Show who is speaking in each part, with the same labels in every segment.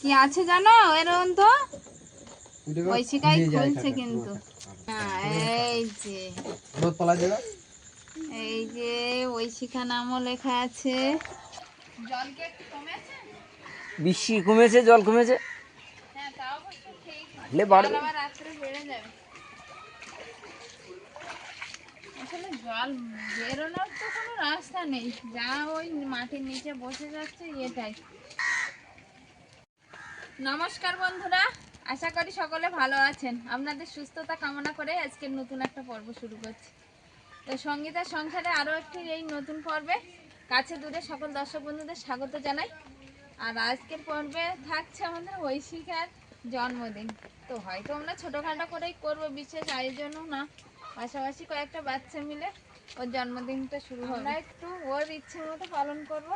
Speaker 1: কি আছে জানো? এরকম তো? ওই শিকাই খুলছে কিন্তু। হ্যাঁ এই যে। এই যে ওই শিখা নামও লেখা আছে।
Speaker 2: বৃষ্টি কমেছে জল কমেছে।
Speaker 1: হ্যাঁ জল বেরোনোর তো কোনো রাস্তা নেই। যা ওই মাটির নিচে বসে যাচ্ছে এটাই। নমস্কার বন্ধুরা, আশা করি সকলে ভালো আছেন। আপনাদের সুস্থতা কামনা করে আজকের নতুন একটা পর্ব শুরু করছি। তো সঙ্গীতার সংসারে আরও একটি এই নতুন পর্বে কাছে দূরে সকল দর্শক বন্ধুদের স্বাগত জানাই। আর আজকের পর্বে থাকছে আমাদের ঐশিকার জন্মদিন। তো হয়তো আমরা ছোটোখাটো করেই করব, বিশেষ আয়োজনও না। পাশাপাশি কয়েকটা বাচ্চা মিলে ওর জন্মদিনটা শুরু হবে। আমরা একটু ওর ইচ্ছে মতো পালন করব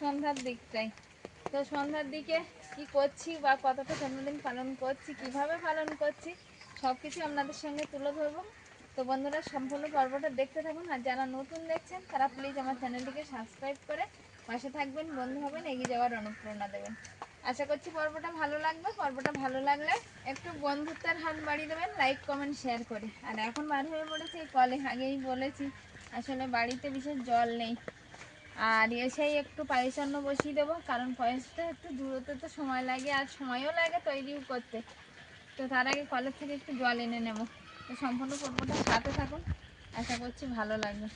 Speaker 1: সন্ধ্যার দিকটাই। তো সন্ধ্যার দিকে কি করছি বা কতটা জন্মদিন পালন করছি, কীভাবে পালন করছি সব কিছু আপনাদের সঙ্গে তুলে ধরবো। তো বন্ধুরা, সম্পূর্ণ পর্বটা দেখতে থাকুন আর যারা নতুন দেখছেন, তারা প্লিজ আমার চ্যানেলটিকে সাবস্ক্রাইব করে পাশে থাকবেন, বন্ধু হবেন, এগিয়ে যাওয়ার অনুপ্রেরণা দেবেন। আশা করছি পর্বটা ভালো লাগবে। পর্বটা ভালো লাগলে একটু বন্ধুত্বের হাত বাড়িয়ে দেবেন লাইক কমেন্ট শেয়ার করে। আর এখন বার হয়ে পড়েছে, এই কলে আগেই বলেছি, আসলে বাড়িতে বিশেষ জল নেই। আর এসেই একটু পায়েসান্ন বসিয়ে দেবো, কারণ পায়েসটা একটু দূরত্ব তো সময় লাগে আর সময়ও লাগে তৈরিও করতে। তো তার আগে কলের থেকে একটু জল এনে নেব। তো সম্পূর্ণ পর্বটা সাথে থাকুন, আশা করছি ভালো লাগবে।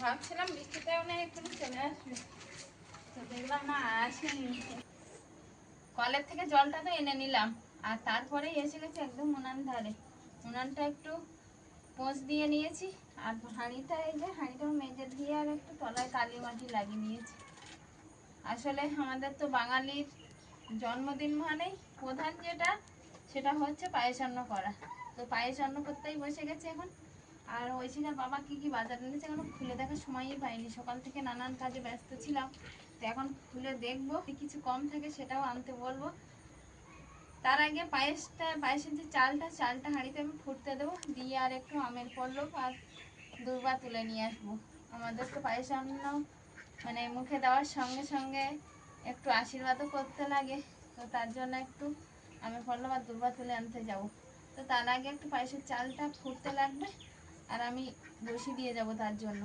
Speaker 1: ভাবছিলাম বৃষ্টিটাও নেই একটু চলে আসবে। তো দেখলাম না, আসেনি। কলের থেকে জলটা তো এনে নিলাম, আর তারপরে এসে গেছে একদম উনান ধারে। উনানটা একটু পোঁচ দিয়ে নিয়েছি। আর হাঁড়িটা এই যে হাঁড়িটাও মেজে দিয়ে আর একটু তলায় কালি মাটি লাগিয়ে নিয়েছি। আসলে আমাদের তো বাঙালির জন্মদিন মানেই প্রধান যেটা, সেটা হচ্ছে পায়েসান্ন করা। তো পায়েসান্ন করতেই বসে গেছে এখন। আর ঐশিকার বাবা কি কি বাজার এনেছে এখনও খুলে দেখার সময়ই পাইনি। সকাল থেকে নানান কাজে ব্যস্ত ছিলাম। তো এখন খুলে দেখব কিছু কম থাকে সেটাও আনতে বলব। তার আগে পায়েসটা, পায়েসের যে চালটা চালটা হাঁড়িতে আমি ফুটতে দেবো। দিয়ে আর একটু আমের পল্লব আর দুর্বা তুলে নিয়ে আসব। আমাদের তো পায়েস অন্য মানে মুখে দেওয়ার সঙ্গে সঙ্গে একটু আশীর্বাদও করতে লাগে। তো তার জন্য একটু আমি পল্লব আর দুর্বা তুলে আনতে যাব। তো তার আগে একটু পায়েসের চালটা ফুটতে লাগবে আর আমি বসি দিয়ে যাব তার জন্য।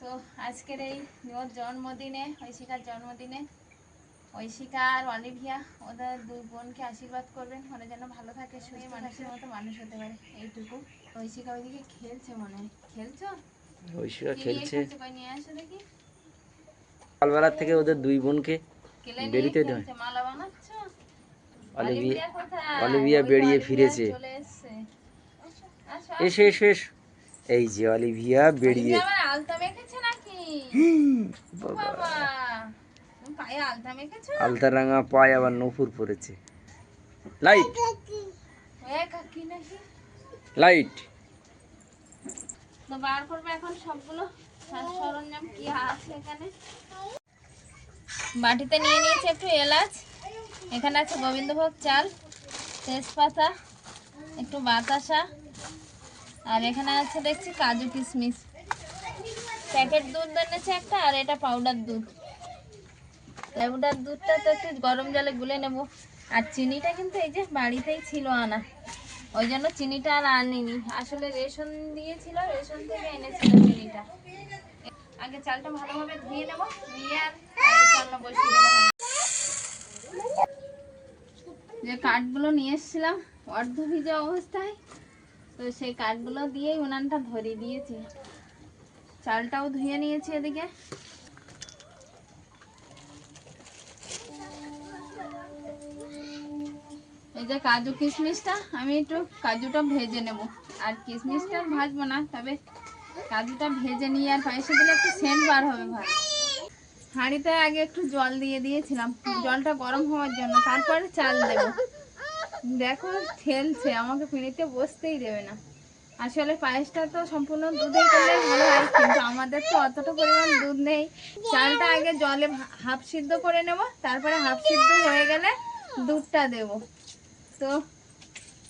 Speaker 1: তো আজকের এই ওর জন্মদিনে, ঐশিকার জন্মদিনে, ঐশিকা আর অলিভিয়া ওদের দুই বোনকে আশীর্বাদ করবেন। ওরা যেন ভালো থাকে, সুস্থ মানুষের মতো মানুষ হতে পারে, এইটুকু। ঐশিকা ওইদিকে খেলছে মনে
Speaker 2: ঐশিকা থেকে ওদের দুই বোনকে দেয়। অলিভিয়া অলিভিয়া বেরিয়ে ফিরেছে। এসে এসে এসো। এই যে অলিভিয়া বেরিয়ে
Speaker 1: আলতা
Speaker 2: রাঙা পায় আবার নপুর পড়েছে লাইট
Speaker 1: কাকি নাকি?
Speaker 2: লাইট
Speaker 1: তো বার করবে এখন সবগুলো। সরঞ্জাম কি আছে এখানে? বাটিতে নিয়ে নিয়েছি একটু এলাচ। এখানে আছে গোবিন্দভোগ চাল, তেজপাতা, একটু বাতাসা। আর এখানে আছে দেখছি কাজু কিশমিশ। প্যাকেট দুধ এনেছে একটা, আর এটা পাউডার দুধ। পাউডার দুধটা তো একটু গরম জলে গুলে নেব। আর চিনিটা কিন্তু এই যে বাড়িতেই ছিল আনা। ওই জন্য চিনিটা আর আনিনি। আসলে রেশন দিয়েছিল, রেশন থেকে এনেছিল চিনিটা। আগে চালটা ভালোভাবে ধুয়ে নেব, ধুয়ে আর চালটা বসিয়ে দেবো। যে কাঠগুলো নিয়ে এসেছিলাম অর্ধ ভিজে অবস্থায়, তো সেই কাঠগুলো দিয়েই উনানটা ধরিয়ে দিয়েছি। চালটাও ধুয়ে নিয়েছি এদিকে। এই যে কাজু কিশমিশটা, আমি একটু কাজুটা ভেজে নেব। আর কিশমিশটা ভাজবো না, তবে কাজুটা ভেজে নিয়ে আর পায়েসে দিলে একটু সেন্ট বার হবে ভালো হাঁড়িতে আগে একটু জল দিয়ে দিয়েছিলাম, জলটা গরম হওয়ার জন্য, তারপরে চাল দেব। দেখো, ঠেলছে, আমাকে পিঁড়িতে বসতেই দেবে না। আসলে পায়েসটা তো সম্পূর্ণ দুধেই করলে ভালো হয়, কিন্তু আমাদের তো অতটা পরিমাণ দুধ নেই। চালটা আগে জলে হাফ সিদ্ধ করে নেব, তারপরে হাফ সিদ্ধ হয়ে গেলে দুধটা দেব। তো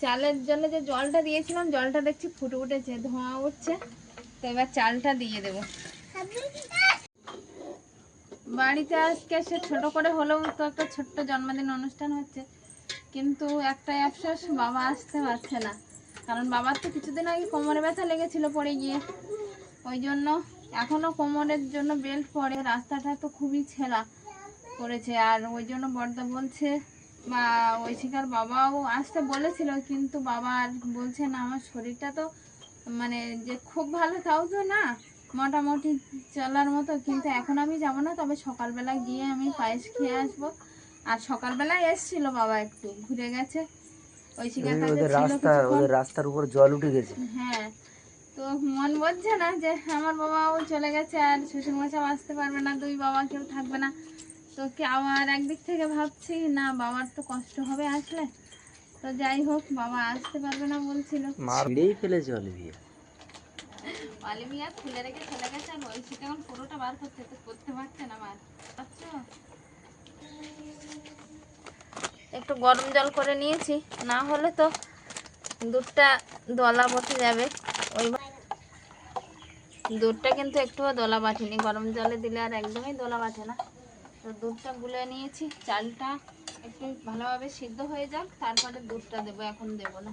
Speaker 1: চালের জন্য যে জলটা দিয়েছিলাম, জলটা দেখছি ফুটে উঠেছে, ধোঁয়া উঠছে। তো এবার চালটা দিয়ে দেব। বাড়িতে আজকে সে ছোট করে হলেও তো একটা ছোট্ট জন্মদিন অনুষ্ঠান হচ্ছে। কিন্তু একটাই আফসোস, বাবা আসতে পারছে না। কারণ বাবার তো কিছুদিন আগে কোমরে ব্যথা লেগেছিল পড়ে গিয়ে। ওই জন্য এখনও কোমরের জন্য বেল্ট পরে রাস্তাটা তো খুবই ছেঁড়া করেছে। আর ওই জন্য বর্দা বলছে ঐশিকার বাবাও আসতে বলেছিল কিন্তু বাবা আর বলছে না আমার শরীরটা তো মানে যে খুব ভালো তাও তো না মোটামুটি চলার মতো কিন্তু এখন আমি যাব না তবে সকালবেলা গিয়ে আমি পায়েস খেয়ে আসব। আর সকালবেলায় এসছিল বাবা একটু ঘুরে গেছে। ঐশিকার কাছে
Speaker 2: ওদের
Speaker 1: ছিল
Speaker 2: রাস্তা ওদের রাস্তার উপর জল উঠে গেছে।
Speaker 1: হ্যাঁ তো মন বলছে না যে আমার বাবাও চলে গেছে আর শ্বশুরমশাও আসতে পারবে না দুই বাবা কেউ থাকবে না। তো কি আবার একদিক থেকে ভাবছি না বাবার তো কষ্ট হবে আসলে। তো যাই হোক বাবা আসতে পারবে না বলছিল।
Speaker 2: ছিঁড়েই ফেলেছে অলিভিয়া।
Speaker 1: অলিভিয়া খুলে রেখে চলে গেছে আর ওই এখন পুরোটা বার করতে তো করতে পারছে না বার পারছ? একটু গরম জল করে নিয়েছি না হলে তো দুধটা দলা বসে যাবে। ওই দুধটা কিন্তু একটুও দলা বাটেনি গরম জলে দিলে আর একদমই দলা বাটে না। তো দুধটা গুলে নিয়েছি চালটা একটু ভালোভাবে সিদ্ধ হয়ে যাক তারপরে দুধটা দেবো এখন দেবো না।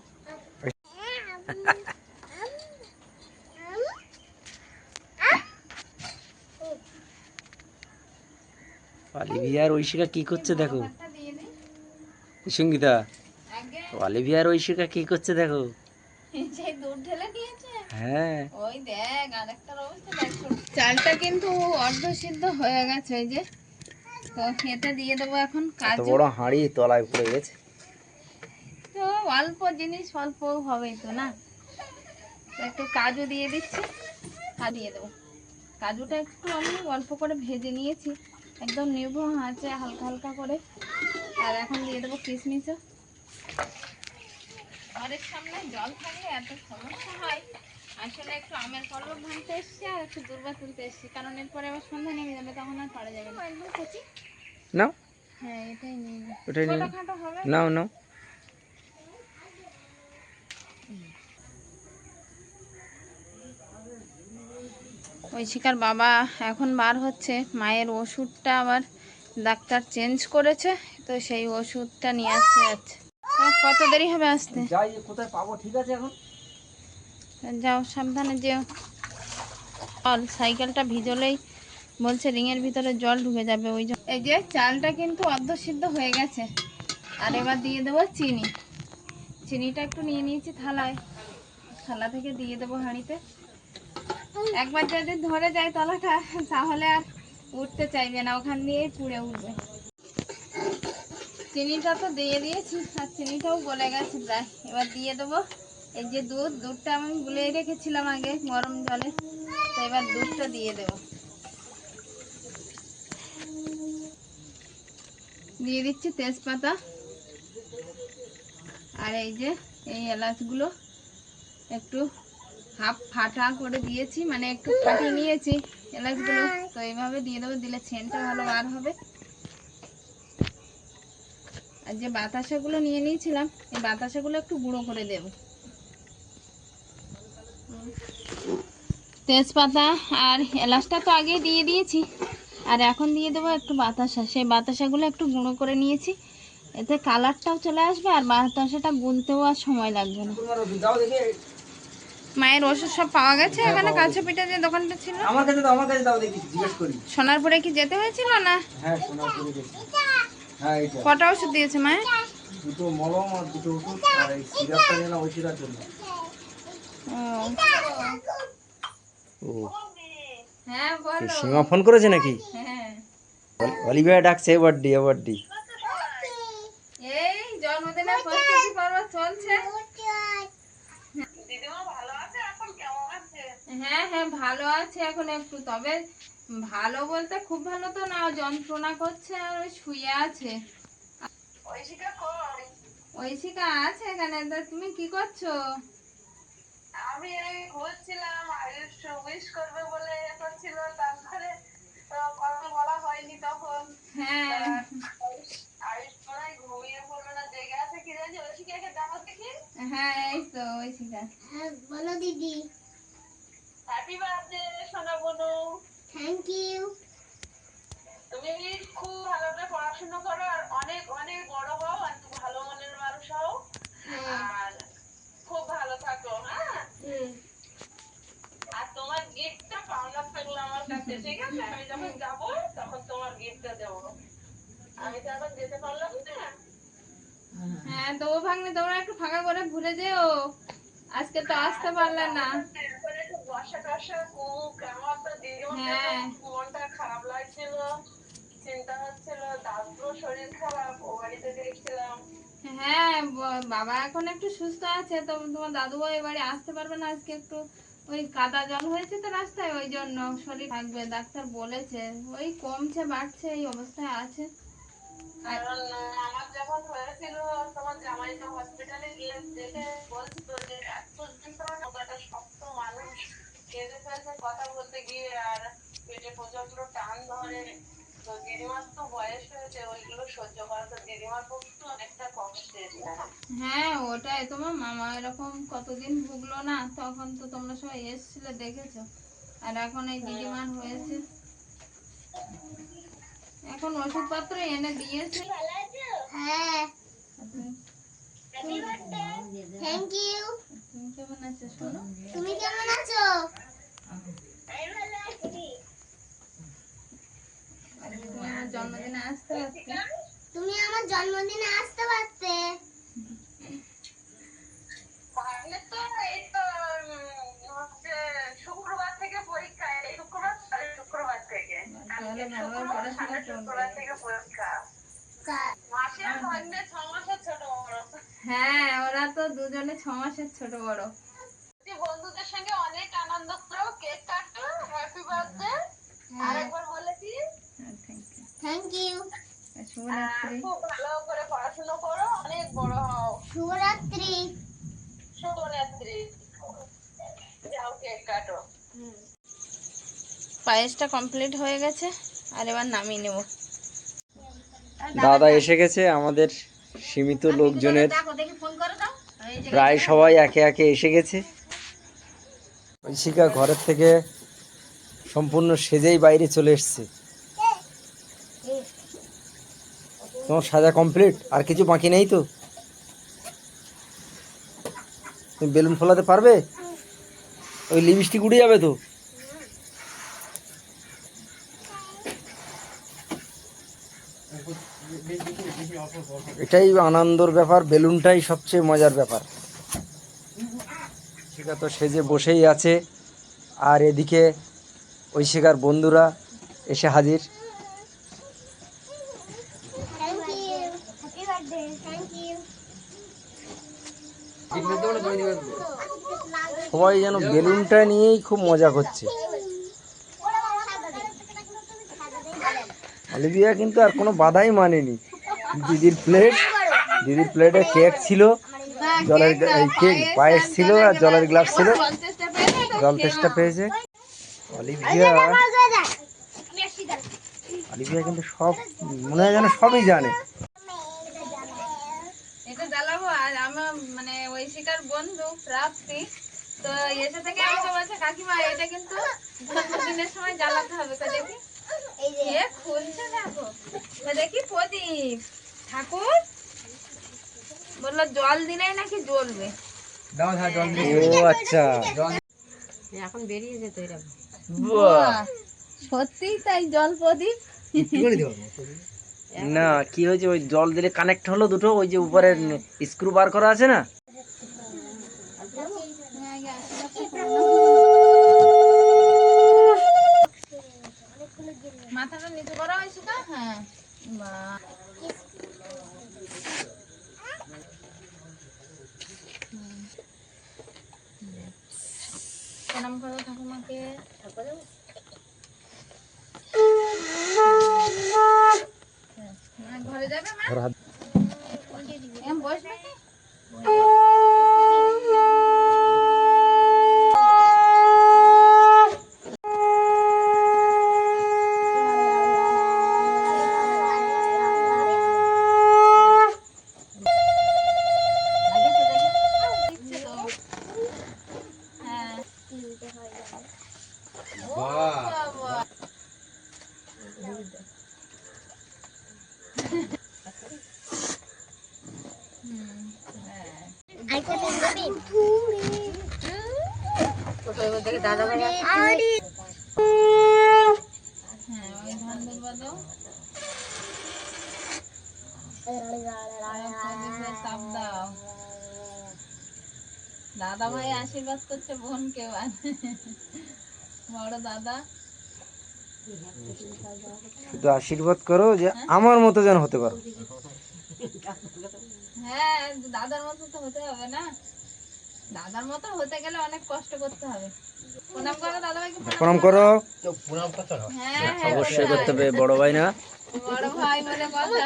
Speaker 2: অলিভিয়ার ঐশিকা কি করছে দেখো? সঙ্গীতা
Speaker 1: আগে।
Speaker 2: অলিভিয়ার ঐশিকা কি করছে দেখো?
Speaker 1: দুধ
Speaker 2: হ্যাঁ।
Speaker 1: ওই দেখ আরেকটার অবস্থা দেখো। চালটা কিন্তু অর্ধ সিদ্ধ হয়ে গেছে যে। তো দিয়ে দেবো এখন কাজু।
Speaker 2: বড় হাঁড়ি তলায় পড়ে গেছে।
Speaker 1: তো অল্প জিনিস অল্প হবেই তো না? একটু কাজু দিয়ে দিচ্ছি তা দিয়ে দেবো। কাজুটা একটু আমি অল্প করে ভেজে নিয়েছি একদম নির্ভর আছে হালকা হালকা করে। আর এখন দিয়ে দেবো কিশমিশও। ঘরের সামনে জল থাকলে এত সমস্যা হয়। আসলে একটু আমের পল্লব ভাঙতে এসছি আর একটু দুর্বা তুলতে এসছি। কারণ এরপরে আবার সন্ধ্যা নেমে যাবে তখন আর পারা যাবে না।
Speaker 2: নাও।
Speaker 1: হ্যাঁ এটাই নিয়ে নিই।
Speaker 2: ওটাই নিয়ে নাও। নাও নাও।
Speaker 1: ঐশিকার বাবা এখন বার হচ্ছে। মায়ের ওষুধটা আবার ডাক্তার চেঞ্জ করেছে তো সেই ওষুধটা নিয়ে আসতে যাচ্ছে। কত দেরি হবে আসতে?
Speaker 2: যাই কোথায় পাবো? ঠিক আছে এখন?
Speaker 1: যাও, সাবধানে যেও। জল সাইকেলটা ভিজলেই বলছে রিংয়ের ভিতরে জল ঢুকে যাবে, ওই এই যে চালটা কিন্তু অর্ধ সিদ্ধ হয়ে গেছে। আর এবার দিয়ে দেবো চিনি। চিনিটা একটু নিয়ে নিয়েছি থালায়। থালা থেকে দিয়ে দেবো হাঁড়িতে। একবার যদি ধরে যায় তলাটা, তাহলে আর উঠতে চাইবে না, ওখান দিয়েই পুড়ে উঠবে। চিনিটা তো দিয়ে দিয়েছি, আর চিনিটাও গলে গেছে প্রায়। এবার দিয়ে দেবো এই যে দুধ, দুধটা আমি গুলিয়ে রেখেছিলাম আগে গরম জলে, তো এবার দুধটা দিয়ে দেবো। দিয়ে দিচ্ছি তেজপাতা আর এই যে এই এলাচগুলো একটু হাফ ফাটা করে দিয়েছি মানে একটু ফাটিয়ে নিয়েছি এলাচগুলো, তো এইভাবে দিয়ে দেবো, দিলে সেন্টটা ভালো বার হবে। আর যে বাতাসাগুলো নিয়ে নিয়েছিলাম, এই বাতাসাগুলো একটু গুঁড়ো করে দেব। তেজপাতা আর এলাচটা তো আগে দিয়ে দিয়েছি। আর এখন দিয়ে দেবো একটু বাতাসা। সেই বাতাসাগুলো একটু গুঁড়ো করে নিয়েছি। এতে কালারটাও চলে আসবে আর বাতাসাটা গুনতেও আর সময় লাগবে না। মায়ের ওষুধ সব পাওয়া গেছে এখানে? কাছে পিঠা যে দোকানটা ছিল?
Speaker 2: আমার কাছে দাও আমার কাছে দাও দেখি জিজ্ঞেস করি।
Speaker 1: সোনারপুরে কি যেতে হয়েছিল না?
Speaker 2: হ্যাঁ হ্যাঁ এইটা।
Speaker 1: কটা ওষুধ দিয়েছে মায়ের
Speaker 2: দুটো মলম আর দুটো ওষুধ আর এই সিরাপটা নিলাম ওই সিরাপ জন্য। ও।
Speaker 1: হ্যাঁ বলো।
Speaker 2: সীমা ফোন করেছে নাকি?
Speaker 1: হ্যাঁ।
Speaker 2: অলিভিয়া ডাকছে বার্থডে বার্থডে
Speaker 1: হ্যাঁ হ্যাঁ ভালো আছে। এখন একটু তবে ভালো বলতে খুব ভালো তো না যন্ত্রণা করছে আর ওই শুয়ে আছে। ঐশিকা আছে এখানে তা তুমি কি করছ?
Speaker 3: আমি ঘুরছিলাম উইশ করবে বলে এ করছিল তারপরে কথা বলা হয়নি তখন।
Speaker 1: হ্যাঁ।
Speaker 3: আয়ুষ মনে হয় ঘুমিয়ে পড়ল না জেগে আছে কি জানি ঐশিকাকে দেখো দেখি।
Speaker 1: হ্যাঁ এই তো ঐশিকা।
Speaker 4: বলো দিদি।
Speaker 3: হ্যাপি বার্থডে সোনা বনু।
Speaker 4: থ্যাংক ইউ
Speaker 3: তুমি খুব ভালো করে পড়াশোনা করো আর অনেক অনেক বড় হও আর ভালো মনের মানুষ হও আর খুব ভালো থাকো হ্যাঁ আর তোমার গিফটটা পাওনা থাকল আমার কাছে আমি যখন যাব তখন তোমার গিফটটা দেবো। আমি তো এখন যেতে পারলাম না।
Speaker 1: হ্যাঁ তো ও তোমরা একটু ফাঁকা করে ঘুরে যেও। আজকে তো আসতে পারলে না।
Speaker 3: বর্ষা টর্ষা কুক আমার তো দিদিমার
Speaker 1: হ্যাঁ।
Speaker 3: মনটা খারাপ লাগছিল চিন্তা হচ্ছিল দাদুরও শরীর খারাপ ও বাড়িতে দেখছিলাম।
Speaker 1: হ্যাঁ বাবা এখন একটু সুস্থ আছে তো তোমার দাদু এবারে আসতে পারবে না আজকে একটু। ওই কাদা জল হয়েছে তো রাস্তায়, ওই জন্য শরীর থাকবে। ডাক্তার বলেছে, ওই কমছে, বাড়ছে, এই অবস্থায় আছে।
Speaker 3: আমার যখন হয়েছিল তোমার হসপিটালে গিয়ে দেখে বলছিল যে একটা শক্ত মানুষ কথা বলতে গিয়ে, আর পেটে প্রচণ্ড টান ধরে তো দিদিমার তো বয়স হয়েছে ওইগুলো সহ্য করা তো দিদিমার পক্ষে অনেকটা কষ্টের
Speaker 1: হ্যাঁ ওটাই তোমার মামা এরকম কতদিন ভুগলো না তখন তো তোমরা সবাই এসছিলে দেখেছ। আর এখন এই দিদিমার হয়েছে। এখন ওষুধপত্র এনে দিয়েছে।
Speaker 4: হ্যাঁ। থ্যাংক ইউ
Speaker 1: তুমি কেমন আছো শোনো?
Speaker 4: তুমি কেমন আছো?
Speaker 1: আজকে তুমি আমার জন্মদিনে আসতে পারতে?
Speaker 4: তুমি আমার জন্মদিনে আসতে পারতে।
Speaker 3: শুক্রবার থেকে পরীক্ষা শুক্রবার শুক্রবার থেকে।
Speaker 1: তাহলে
Speaker 3: কালকে
Speaker 1: ভালোভাবে
Speaker 3: শুক্রবার,
Speaker 1: পড়াশোনা
Speaker 3: সামনের
Speaker 1: করবে।
Speaker 3: শুক্রবার থেকে পরীক্ষা।
Speaker 4: কা-
Speaker 3: মাসের ভাগ্নে ছ মাসের ছোট বড়।
Speaker 1: হ্যাঁ ওরা তো দুজনে ছ মাসের ছোট বড়।
Speaker 3: বন্ধুদের সঙ্গে অনেক আনন্দ করো কেক কাটো হ্যাপি বার্থডে কি
Speaker 1: থ্যাংক ইউ শুভরাত্রি।
Speaker 3: খুব ভালো করে পড়াশোনা করো অনেক বড় হও।
Speaker 4: শুভরাত্রি।
Speaker 3: শুভরাত্রি। যাও কেক কাটো।
Speaker 1: পায়েসটা কমপ্লিট হয়ে গেছে আর এবার নামিয়ে নেব।
Speaker 2: দাদা এসে গেছে আমাদের সীমিত লোকজনের।
Speaker 1: দেখি ফোন করে দাও। এই যে
Speaker 2: প্রায় সবাই একে একে এসে গেছে। ঐশিকা ঘরের থেকে সম্পূর্ণ সেজেই বাইরে চলে এসছে। তোমার সাজা কমপ্লিট আর কিছু বাকি নেই তো? তুমি বেলুন ফোলাতে পারবে? ওই লিপস্টিক উড়ে যাবে তো? এটাই আনন্দর ব্যাপার, বেলুনটাই সবচেয়ে মজার ব্যাপার। শিকা তো সেজে বসেই আছে, আর এদিকে ওই ঐশিকার বন্ধুরা এসে হাজির
Speaker 4: thank you happy birthday thank you
Speaker 2: সবাই যেন বেলুনটা নিয়েই খুব মজা করছে। অলিভিয়া কিন্তু আর কোনো বাধাই মানেনি। দিদির প্লেট দিদির প্লেটে কেক ছিল, জলের এই কেক পায়েস ছিল আর জলের গ্লাস ছিল। জল তেষ্টা পেয়েছে। অলিভিয়া। অলিভিয়া কিন্তু সব, মনে হয় যেন সবই জানে।
Speaker 1: আমার মানে বন্ধু, প্রাপ্তি তো এসে থেকে আমাকে বলছে কাকিমা এটা কিন্তু জন্মদিনের সময় জ্বালাতে হবে। তো দেখি এ খুলছে দেখো। দেখি প্রদীপ। ঠাকুর? বলল জল দিলেই নাকি জ্বলবে।
Speaker 2: ও আচ্ছা।
Speaker 1: এখন বেরিয়ে যেত এরকম! সত্যি তাই জল প্রদীপ।
Speaker 2: না কি হয়েছে? ওই জল দিলে কানেক্ট হলো দুটো ওই যে উপরে স্ক্রু বার করা আছে না?
Speaker 1: মাথাটা নিচু করা হয়েছে তো হ্যাঁ বা প্রণাম করো ঠাকুমাকে মা, ঘরে যাবে মা
Speaker 2: ওর হাত
Speaker 1: এম বসবে কি দিচ্ছে তো। হ্যাঁ ও বাবা। হ্যাঁ ওই ধান দুর্বা দাও চাপ দাও দাদা ভাই আশীর্বাদ করছে বোনকে বড় দাদা।
Speaker 2: শুধু আশীর্বাদ করো যে আমার মতো যেন হতে পারো।
Speaker 1: হ্যাঁ দাদার মতো তো হতে হবে না। দাদার মতো হতে গেলে অনেক কষ্ট করতে হবে। প্রণাম করো দাদা ভাইকে
Speaker 2: প্রণাম করো।
Speaker 1: হ্যাঁ হ্যাঁ
Speaker 2: অবশ্যই করতে হবে বড় ভাই না।
Speaker 1: বড় ভাই বলে কথা।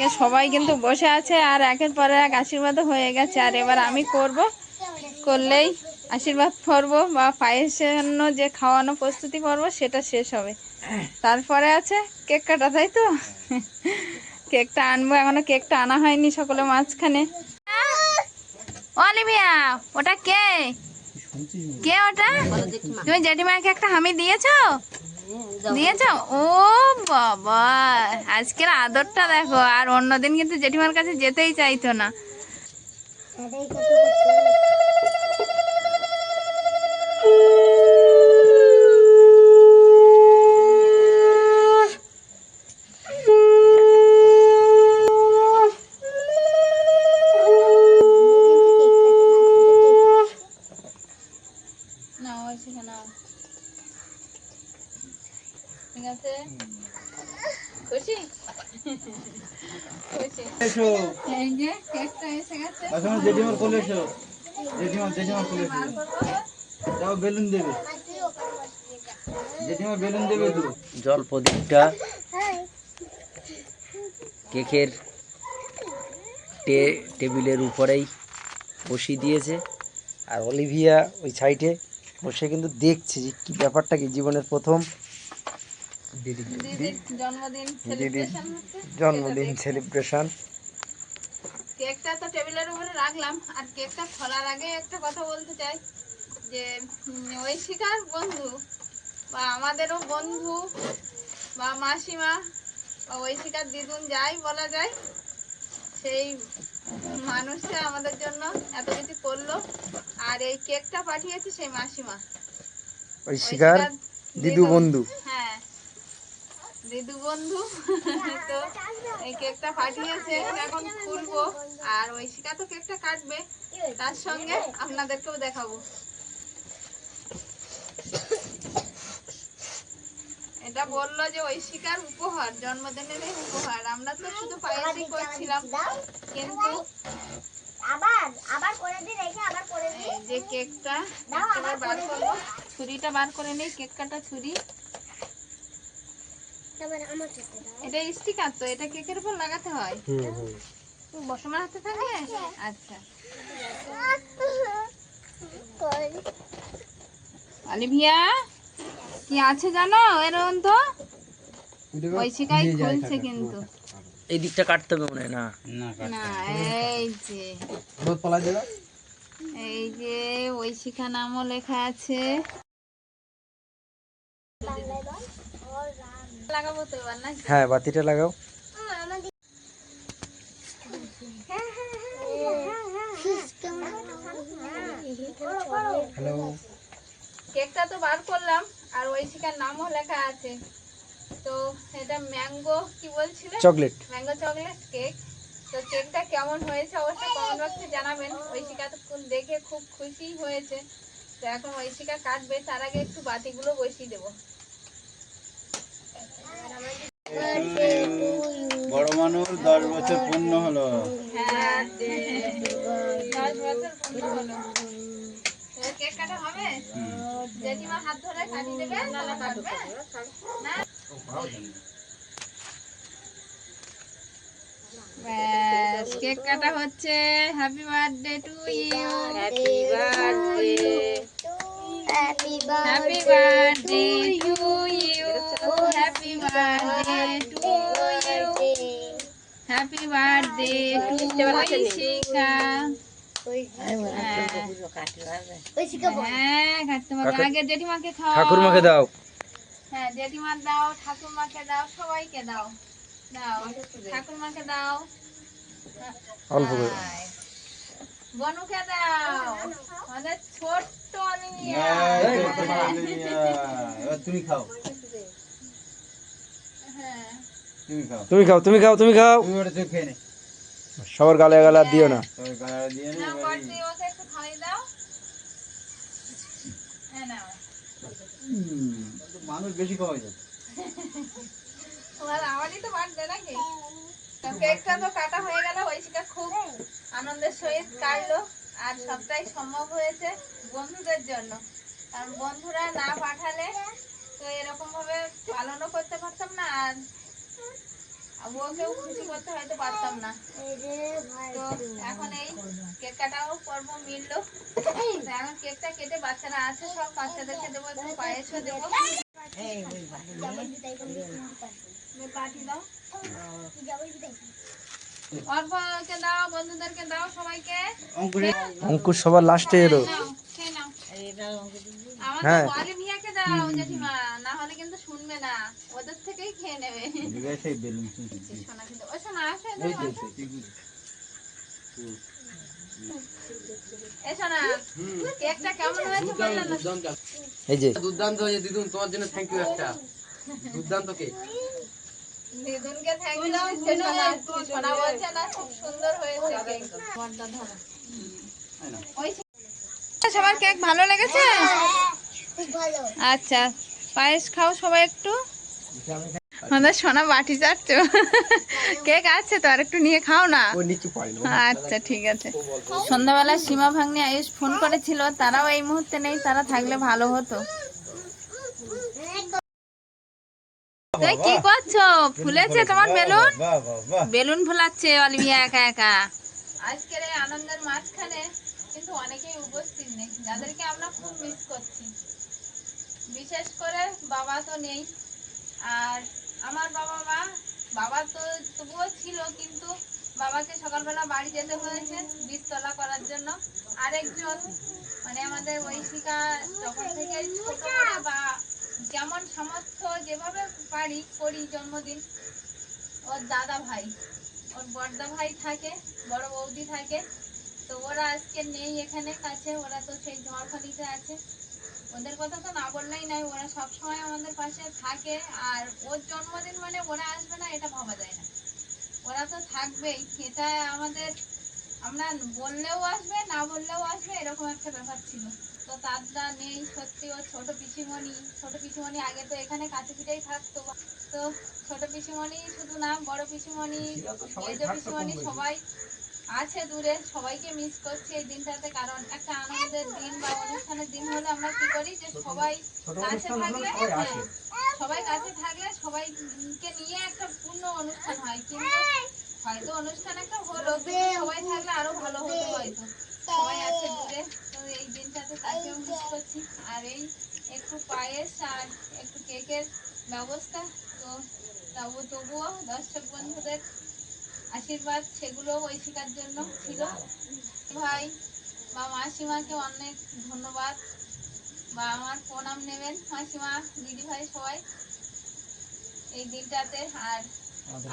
Speaker 1: এদিকে সবাই কিন্তু বসে আছে আর একের পর এক আশীর্বাদ হয়ে গেছে। আর এবার আমি করব, করলেই আশীর্বাদ করব বা পায়েসের জন্য যে খাওয়ানো প্রস্তুতি করব, সেটা শেষ হবে। তারপরে আছে কেক কাটা তাই তো? কেকটা আনব, এখনও কেকটা আনা হয়নি সকলে মাঝখানে। ওটা কে? কে ওটা? তুমি জেঠিমাকে একটা হামি দিয়েছ? দিয়েছ ও বাবা আজকের আদরটা দেখো আর অন্যদিন কিন্তু জেঠিমার কাছে যেতেই চাইতো না। না ওই সেখানে ঠিক আছে খুশি খুশি
Speaker 5: এসো
Speaker 1: এই যে কেকটা এসে গেছে
Speaker 5: এখন জেঠিমার কোলে জেঠিমা জেঠিমার কোলে যাও বেলুন দেবে। জেঠিমা বেলুন দেবে তো।
Speaker 2: জল প্রদীপটা কেকের টে- টেবিলের উপরেই বসিয়ে দিয়েছে। আর অলিভিয়া ওই সাইডে বসে কিন্তু দেখছে যে কি ব্যাপারটা কি জীবনের প্রথম
Speaker 1: জন্মদিন
Speaker 2: দিদির
Speaker 1: সেলিব্রেশন হচ্ছে।
Speaker 2: জন্মদিন সেলিব্রেশন
Speaker 1: কেকটা তো টেবিলের উপরে রাখলাম। আর কেকটা খোলার আগে একটা কথা বলতে চাই যে ঐশিকার বন্ধু বা আমাদেরও বন্ধু বা মাসিমা বা ঐশিকার দিদুন যাই বলা যায় সেই মানুষটা আমাদের জন্য এত কিছু করল। আর এই কেকটা পাঠিয়েছে সেই মাসিমা।
Speaker 2: শিকার
Speaker 1: ঐশিকার
Speaker 2: দিদু। বন্ধু।
Speaker 1: হ্যাঁ দিদু বন্ধু। তো এই কেকটা পাঠিয়েছে এখন খুলবো। আর ঐশিকা তো কেকটা কাটবে তার সঙ্গে আপনাদেরকেও দেখাবো। এটা বলল যে ঐশিকার উপহার জন্মদিনের উপহার। আমরা তো শুধু পায়েসই করছিলাম। কিন্তু
Speaker 4: আবার আবার করে দি রেখে আবার করে দি
Speaker 1: যে কেকটা বার করব। ছুরিটা বার করে নেই কেক কাটা ছুরি
Speaker 4: তারপরে আমার চোখে দাও
Speaker 1: এটা স্টিকার তো এটা কেকের উপর লাগাতে হয়। বসমার হাতে থাকে? আচ্ছা। অলিভিয়া কি আছে জানো এরকম তো খুলছে কিন্তু।
Speaker 2: এই দিকটা কাটতে হবে মনে না?
Speaker 1: না এই যে।
Speaker 5: রোদ পালা
Speaker 1: এই যে ঐশিকা নামও লেখা আছে। লাগাবো তো এবার না
Speaker 2: হ্যাঁ বাতিটা লাগাও। হ্যালো
Speaker 1: কেকটা তো বার করলাম আর ঐশিকার নামও লেখা আছে। তো এটা ম্যাঙ্গো কি বলছিলে?
Speaker 2: চকলেট।
Speaker 1: Mango chocolate cake. তো কেকটা কেমন হয়েছে অবশ্যই কমেন্ট বক্সে জানাবেন। ঐশিকা তো দেখে খুব খুশি হয়েছে। তো এখন ঐশিকা কাটবে তার আগে একটু বাতিগুলো বসিয়ে দেবো।
Speaker 5: বড় মানুষ দশ বছর পূর্ণ হলো।
Speaker 1: হ্যাঁ কেক কাটা হবে জেঠিমার হাত ধরে কাটিয়ে দেবে তাহলে কাটবে না ব্যাস কেক কাটা হচ্ছে happy birthday to you
Speaker 3: happy birthday
Speaker 4: happy
Speaker 1: happy birthday to you happy birthday to you happy birthday to Oishika হ্যাঁ হ্যাঁ
Speaker 2: ঠাকুরমাকে দাও।
Speaker 1: হ্যাঁ জেঠিমার দাও ঠাকুরমাকে দাও সবাইকে দাও। দাও ঠাকুরমাকে দাও।
Speaker 2: অল্প করে।
Speaker 1: বনুকে দাও। আমাদের ছোট্ট।
Speaker 5: এবার তুমি খাও।
Speaker 1: হ্যাঁ।
Speaker 5: তুমি খাও।
Speaker 2: তুমি খাও তুমি খাও সবার গালে গালে আর দিও না।
Speaker 1: হ্যাঁ নাও।
Speaker 5: হুম, তো মানুষ বেশি খাওয়া যায়।
Speaker 1: তোমার আমারই তো বার্থডে নাকি? তো কেকটা তো কাটা হয়ে গেল ঐশিকা খুব আনন্দের সহিত কাটলো। আর সবটাই সম্ভব হয়েছে বন্ধুদের জন্য। কারণ বন্ধুরা না পাঠালে তো এরকম ভাবে পালনও করতে পারতাম না আর ওকেও খুশি করতে হয়তো পারতাম না তো এখন এই কেক কাটাও পর্ব মিললো এখন কেকটা কেটে বাচ্চারা আছে সব বাচ্চাদেরকে দেবো একটু পায়েসও দেবো পাঠিয়ে দাও বন্ধুদেরকে দাও সবাইকে
Speaker 2: সবার লাস্টে এলো হ্যাঁ।
Speaker 1: অলিভিয়াকে দাও জেঠিমা না হলে কিন্তু শুনবে না। ওদের থেকেই খেয়ে নেবে।
Speaker 5: এদিকে সেই বেলুন
Speaker 1: সোনা কিন্তু ও সোনা আসো
Speaker 5: এই
Speaker 1: এদিকে
Speaker 5: তো,
Speaker 1: আসো।
Speaker 5: সেই, ঠিক
Speaker 1: এসো না কেকটা কেমন হয়েছে বলল না।
Speaker 2: এই যে।
Speaker 6: দুর্দান্ত হয়েছে দিদুন তোমার জন্য থ্যাংক ইউ একটা। দুর্দান্ত কেক
Speaker 1: দিদুনকে থ্যাংক ইউ দিচ্ছে সোনা। সোনা বলছে না খুব সুন্দর হয়েছে। কেক বড়দা ধরো ওই সবার কেক ভালো লেগেছে?
Speaker 4: ভালো
Speaker 1: আচ্ছা পায়েস খাও সবাই একটু। আমাদের সোনা বাটি চাচ্ছ কেক আছে তো আর একটু নিয়ে খাও না? আচ্ছা ঠিক আছে। সন্ধ্যাবেলা সীমা ভাগ্নে আয়ুষ ফোন করেছিল তারাও এই মুহূর্তে নেই তারা থাকলে ভালো হতো। কি করছ? ফুলেছে তোমার বেলুন?
Speaker 5: বাহ বাহ বাহ
Speaker 1: বেলুন ফোলাচ্ছে অলিভিয়া একা একা। আজকের এই আনন্দের মাঝখানে কিন্তু অনেকেই উপস্থিত নেই যাদেরকে আমরা খুব মিস করছি। বিশেষ করে বাবা তো নেই। আর আমার বাবা মা, বাবা তো তবুও ছিল কিন্তু বাবাকে সকালবেলা বাড়ি যেতে হয়েছে বীজতলা করার জন্য। আরেকজন মানে আমাদের ঐশিকা যখন থেকে ছোট করে বা যেমন সামর্থ্য যেভাবে পারি করি জন্মদিন, ওর দাদা ভাই, ওর বড়দা ভাই থাকে, বড় বৌদি থাকে। তো ওরা আজকে নেই এখানে কাছে, ওরা তো সেই ঝড়খালিতে আছে। ওদের কথা তো না বললেই নাই ওরা সব সময় আমাদের পাশে থাকে আর ওর জন্মদিন মানে ওরা আসবে না এটা ভাবা যায় না। ওরা তো থাকবেই এটা আমাদের আমরা বললেও আসবে না বললেও আসবে এরকম একটা ব্যাপার ছিল। তো তারটা নেই সত্যি ও ছোট পিসিমণি ছোট পিসিমণি আগে তো এখানে কাছে পিঠেই থাকতো। তো ছোট পিসিমণি শুধু না বড় পিসিমণি মেজ পিসিমণি সবাই আছে দূরে সবাইকে মিস করছি এই দিনটাতে কারণ একটা আনন্দের দিন বা অনুষ্ঠানের দিন হলে আমরা কি করি যে সবাই কাছে থাকলে হ্যাঁ, সবাই কাছে থাকলে সবাইকে নিয়ে একটা পূর্ণ অনুষ্ঠান হয় কিন্তু হয়তো অনুষ্ঠান একটা হলো সবাই থাকলে আরও ভালো হতো হয়তো। সবাই আছে দূরে তো এই দিনটাতে তাকেও মিস করছি। আর এই একটু পায়েস আর একটু কেকের ব্যবস্থা তো তবু তবুও দর্শক বন্ধুদের আশীর্বাদ সেগুলো ওই ঐশিকার জন্য ছিল। ভাই বা মাসিমাকে অনেক ধন্যবাদ। বা আমার প্রণাম নেবেন মাসিমা দিদি ভাই সবাই এই দিনটাতে। আর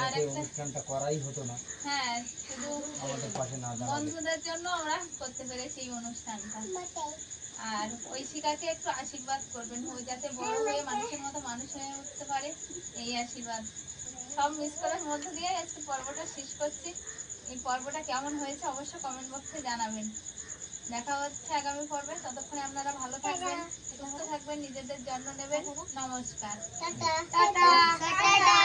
Speaker 1: আর একটা
Speaker 2: করাই হতো না।
Speaker 1: হ্যাঁ শুধু
Speaker 2: আমাদের পাশে না
Speaker 1: বন্ধুদের জন্য আমরা করতে পেরেছি এই অনুষ্ঠানটা। আর ঐশিকাকে একটু আশীর্বাদ করবেন ও যাতে বড় হয়ে মানুষের মতো মানুষ হয়ে উঠতে পারে এই আশীর্বাদ। সব মিস করার মধ্য দিয়ে আজকে পর্বটা শেষ করছি। এই পর্বটা কেমন হয়েছে অবশ্যই কমেন্ট বক্সে জানাবেন। দেখা হচ্ছে আগামী পর্বে। ততক্ষণে আপনারা ভালো থাকবেন সুস্থ থাকবেন নিজেদের যত্ন নেবেন। নমস্কার।
Speaker 4: টাটা। টাটা। টাটা।